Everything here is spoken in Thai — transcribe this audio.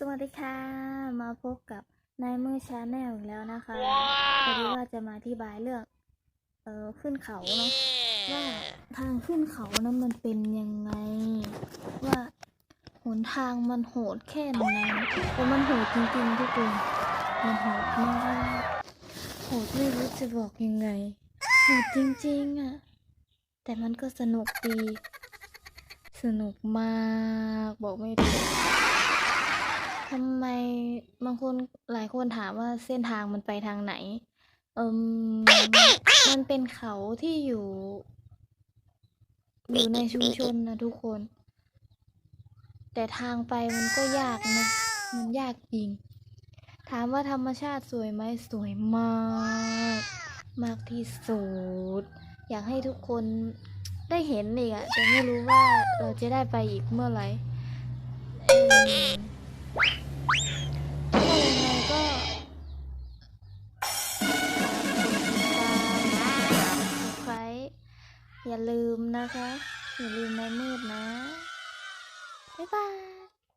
สวัสดีค่ะ มาพบกับนายมือชาแนลอีกแล้วนะคะพอดีว่าจะมาอธิบายเรื่อง เออขึ้นเขาเนาะว่าทางขึ้นเขานั้นมันเป็นยังไง ว่าหนทางมันโหดแค่ไหนแต่มันโหดจริงๆทุกคนมันโหดมากโหดไม่รู้จะบอกยังไงโหดจริงๆอะ แต่มันก็สนุกดี สนุกมากบอกไม่ถูก ทำไมบางคนหลายคนถามว่าเส้นทางมันไปทางไหน เอิมมันเป็นเขาที่อยู่ อยู่ในชุมชนนะทุกคน แต่ทางไปมันก็ยากนะ มันยากจริง ถามว่าธรรมชาติสวยไหมสวยมาก มากที่สุด อยากให้ทุกคนได้เห็นอีกอะแต่ไม่รู้ว่าเราจะได้ไปอีกเมื่อไหร่ อย่าลืมนะคะ อย่าลืมในมืดนะ บ๊ายบาย